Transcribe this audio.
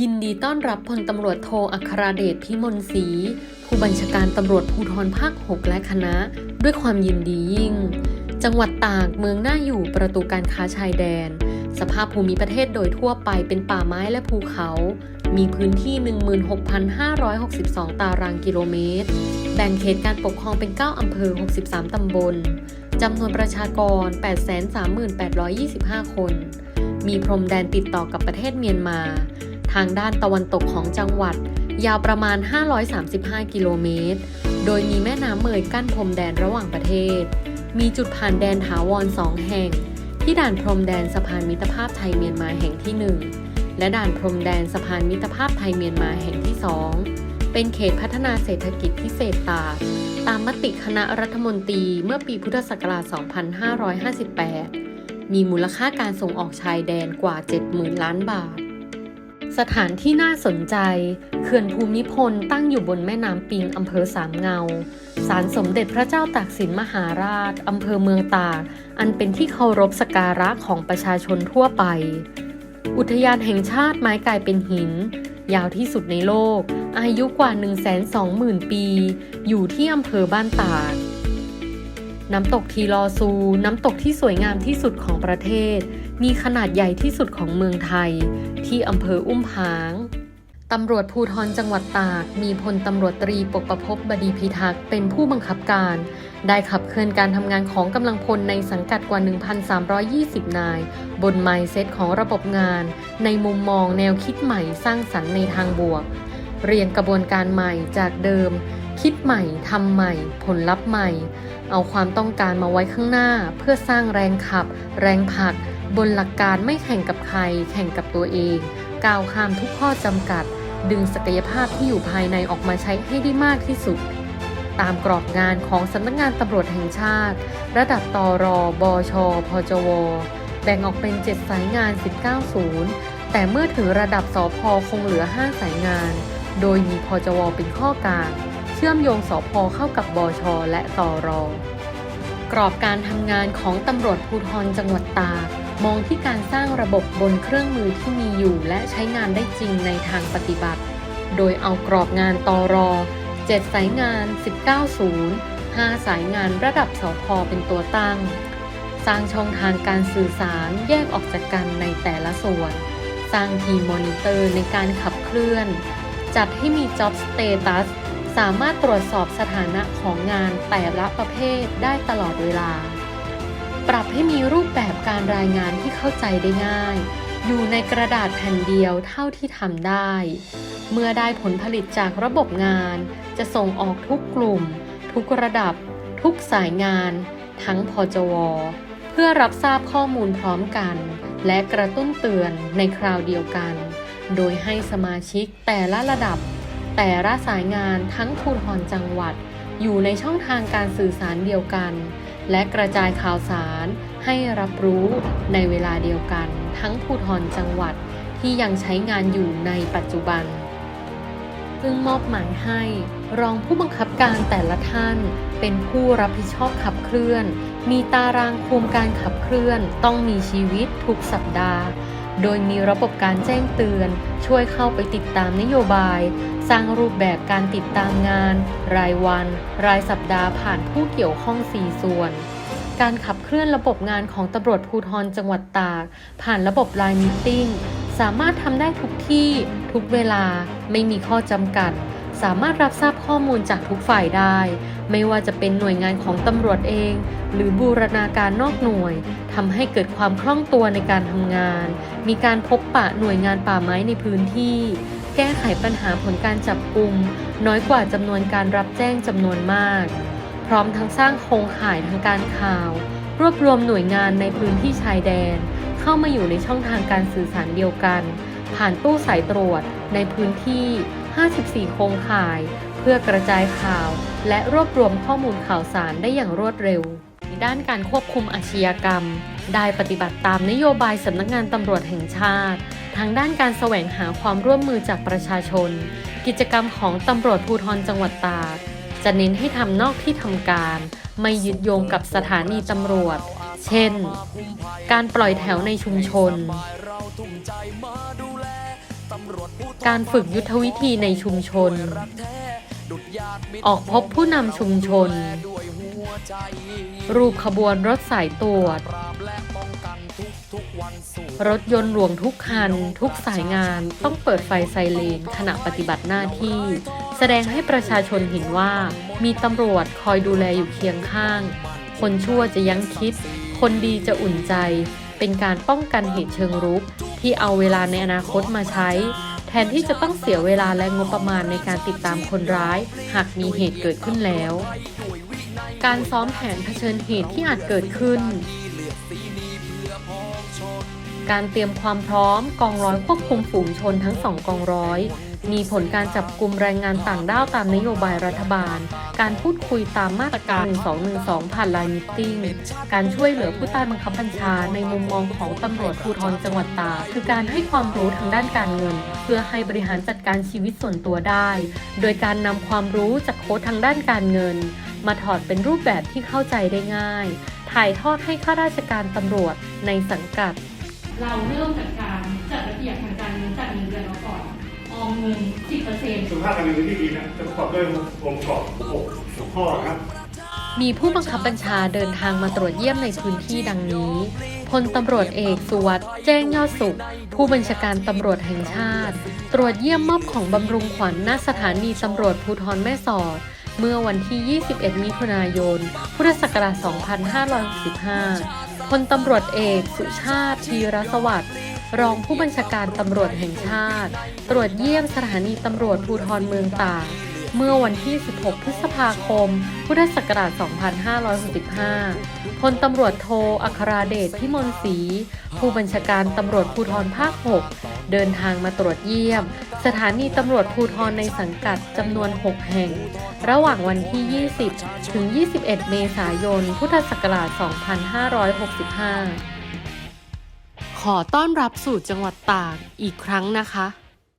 ยินดีต้อนรับพลตำรวจโทอัครเดชพิมลศรีผู้บัญชาการตำรวจภูธรภาค 6 และคณะ ด้วยความยินดียิ่ง จังหวัดตากเมืองหน่าอยู่ประตูการค้าชายแดน สภาพภูมิประเทศโดยทั่วไปเป็นป่าไม้และภูเขา มีพื้นที่ 16,562 ตารางกิโลเมตร แบ่งเขตการปกครองเป็น 9 อำเภอ 63 ตำบล จำนวนประชากร 838,25 คน มีพรมแดนติดต่อกับประเทศเมียนมา ทางด้านตะวันตกของจังหวัด ยาวประมาณ 535 กิโลเมตร โดยมีแม่น้ำเมยกั้นพรมแดนระหว่างประเทศ มีจุดผ่านแดนถาวรสองแห่ง ที่ด่านพรมแดนสะพานมิตรภาพไทยเมียนมาแห่งที่ 1 และด่านพรมแดนสะพานมิตรภาพไทยเมียนมาแห่งที่ 2 เป็นเขตพัฒนาเศรษฐกิจพิเศษตากตามมติคณะรัฐมนตรีเมื่อปีพุทธศักราช 2558 มีมูลค่าการส่งออกชายแดนกว่า 70,000 ล้านบาท สถานที่น่าสนใจ เขื่อนภูมิพลตั้งอยู่บนแม่น้ำปิงอำเภอสามเงา ศาลสมเด็จพระเจ้าตากสินมหาราชอำเภอเมืองตาก อันเป็นที่เคารพสกการะของประชาชนทั่วไป อุทยานแห่งชาติไม้กลายเป็นหิน ยาวที่สุดในโลก อายุกว่า 120,000 ปี อยู่ที่อำเภอบ้านตาก น้ำตกทีลอซู น้ำตกที่สวยงามที่สุดของประเทศ มีขนาดใหญ่ที่สุดของเมืองไทย ที่อำเภออุ้มผางตำรวจภูธรจังหวัดตาก มีพลตำรวจตรีปกประพบบดีพิทักษ์เป็นผู้บังคับการ ได้ขับเคลื่อนการทำงานของกำลังพลในสังกัดกว่า 1,320 นาย บนไมเซตของระบบงาน ในมุมมองแนวคิดใหม่สร้างสรรค์ในทางบวก เรียงกระบวนการใหม่จากเดิม คิดใหม่ทำใหม่ ผลลัพธ์ใหม่ เอาความต้องการมาไว้ข้างหน้า เพื่อสร้างแรงขับ แรงผลัก บนหลักการไม่แข่งกับใคร แข่งกับตัวเอง ก้าวข้ามทุกข้อจำกัด ดึงศักยภาพที่อยู่ภายในออกมาใช้ให้ได้มากที่สุด ตามกรอบงานของสำนักงานตำรวจแห่งชาติ ระดับตอรอบชพจวแบ่งออกเป็น 7 สายงาน 19ศูนย์แต่เมื่อถึงระดับสพคงเหลือ 5 สายงาน โดยมีพจวเป็นข้อกลาง ชื่อมโยงสพเข้ากับบชและตรอกรอบการทำงานของตำรวจภูธรจังหวัดตากมองที่การสร้างระบบบนเครื่องมือที่มีอยู่และใช้งานได้จริงในทางปฏิบัติ โดยเอากรอบงานตรอ 7 สายงาน 19ศูนย์5สายงานระดับสพเป็นตัวตั้ง สร้างช่องทางการสื่อสารแยกออกจากกันในแต่ละส่วน สร้างทีมมอนิเตอร์ในการขับเคลื่อน จัดให้มี Job Status สามารถตรวจสอบสถานะของงานแต่ละประเภทได้ตลอดเวลา ปรับให้มีรูปแบบการรายงานที่เข้าใจได้ง่าย อยู่ในกระดาษแผ่นเดียวเท่าที่ทำได้ เมื่อได้ผลผลิตจากระบบงาน จะส่งออกทุกกลุ่ม ทุกระดับ ทุกสายงาน ทั้งพจว เพื่อรับทราบข้อมูลพร้อมกัน และกระตุ้นเตือนในคราวเดียวกัน โดยให้สมาชิกแต่ละระดับ แต่ละสายงานทั้งภูธรจังหวัด อยู่ในช่องทางการสื่อสารเดียวกัน และกระจายข่าวสารให้รับรู้ในเวลาเดียวกัน ทั้งภูธรจังหวัดที่ยังใช้งานอยู่ในปัจจุบัน ซึ่งมอบหมายให้รองผู้บังคับการแต่ละท่านเป็นผู้รับผิดชอบขับเคลื่อน มีตารางคุมการขับเคลื่อน ต้องมีชีวิตทุกสัปดาห์ โดยมีระบบการแจ้งเตือน ช่วยเข้าไปติดตามนโยบาย สร้างรูปแบบการติดตามงาน รายวัน รายสัปดาห์ผ่านผู้เกี่ยวข้อง 4 ส่วน การขับเคลื่อนระบบงานของตำรวจภูธรจังหวัดตาก ผ่านระบบไลน์มิ팅สามารถทำได้ทุกที่ ทุกเวลาไม่มีข้อจำกัด สามารถรับทราบข้อมูลจากทุกฝ่ายได้ ไม่ว่าจะเป็นหน่วยงานของตำรวจเอง หรือบูรณาการนอกหน่วยทำให้เกิดความคล่องตัวในการทำงาน มีการพบปะหน่วยงานป่าไม้ในพื้นที่ แก้ไขปัญหาผลการจับกลุ่มน้อยกว่าจำนวนการรับแจ้งจำนวนมาก พร้อมทั้งสร้างโครงข่ายทางการข่าว รวบรวมหน่วยงานในพื้นที่ชายแดน เข้ามาอยู่ในช่องทางการสื่อสารเดียวกัน ผ่านตู้สายตรวจในพื้นที่ 54 โครงข่าย เพื่อกระจายข่าวและรวบรวมข้อมูลข่าวสารได้อย่างรวดเร็วด้านการควบคุมอาชญากรรม ได้ปฏิบัติตามนโยบายสำนักงานตำรวจแห่งชาติ ทางด้านการแสวงหาความร่วมมือจากประชาชน กิจกรรมของตำรวจภูธรจังหวัดตาก จะเน้นให้ทำนอกที่ทำการ ไม่ยึดโยงกับสถานีตำรวจ เช่น การปล่อยแถวในชุมชน เราทุ่มใจมาดูแลตำรการฝึกยุทธวิธีในชุมชน ออกพบผู้นำชุมชน รูปขบวนรถสายตรวจ รถยนต์หลวงทุกคัน ทุกสายงานต้องเปิดไฟไซเรนขณะปฏิบัติหน้าที่ แสดงให้ประชาชนเห็นว่า มีตำรวจคอยดูแลอยู่เคียงข้าง คนชั่วจะยั้งคิด คนดีจะอุ่นใจ เป็นการป้องกันเหตุเชิงรุก ที่เอาเวลาในอนาคตมาใช้ แทนที่จะต้องเสียเวลาและงบประมาณในการติดตามคนร้าย หากมีเหตุเกิดขึ้นแล้ว การซ้อมแผนเผชิญเหตุที่อาจเกิดขึ้น การเตรียมความพร้อมกองร้อยควบคุมฝูงชนทั้งสองกองร้อย มีผลการจับกลุ่มแรงงานต่างด้าวตามนโยบายรัฐบาล การพูดคุยตามมาตรการ 1212 ผ่านไลน์มิตติ้ง การช่วยเหลือผู้ใต้บังคับบัญชาในมุมมองของตำรวจภูธรจังหวัดตากคือการให้ความรู้ทางด้านการเงิน เพื่อให้บริหารจัดการชีวิตส่วนตัวได้ โดยการนำความรู้จากโค้ดทางด้านการเงิน มาถอดเป็นรูปแบบที่เข้าใจได้ง่าย ถ่ายทอดให้ข้าราชการตำรวจในสังกัด เราเริ่มจากการจัดระเบียบ เงิน 10%สุขภาพการเงินที่ดีนะจะประกอบด้วยองค์ประกอบ6ข้อนะครับมีผู้บังคับบัญชาเดินทางมาตรวจเยี่ยมในพื้นที่ดังนี้พลตำรวจเอกสุวัสด์แจ้งยอดสุข ผู้บัญชาการตำรวจแห่งชาติ ตรวจเยี่ยมมอบของบำรุงขวัญณสถานีตำรวจภูธรแม่สอด เมื่อวันที่ 21 มิถุนายน พุทธศักราช 2565 พลตำรวจเอกสุชาติธีรสวัสดิ์ รองผู้บัญชาการตำรวจแห่งชาติ ตรวจเยี่ยมสถานีตำรวจภูธรเมืองตากเมื่อวันที่ 16 พฤษภาคม พุทธศักราช 2565 พลตำรวจโทอัคราเดชพิมลศรี ผู้บัญชาการตำรวจภูธรภาค 6 เดินทางมาตรวจเยี่ยม สถานีตำรวจภูธรในสังกัดจำนวน 6 แห่ง ระหว่างวันที่ 20 ถึง 21 เมษายน พุทธศักราช 2565 ขอต้อนรับสู่จังหวัดตากอีกครั้งนะคะ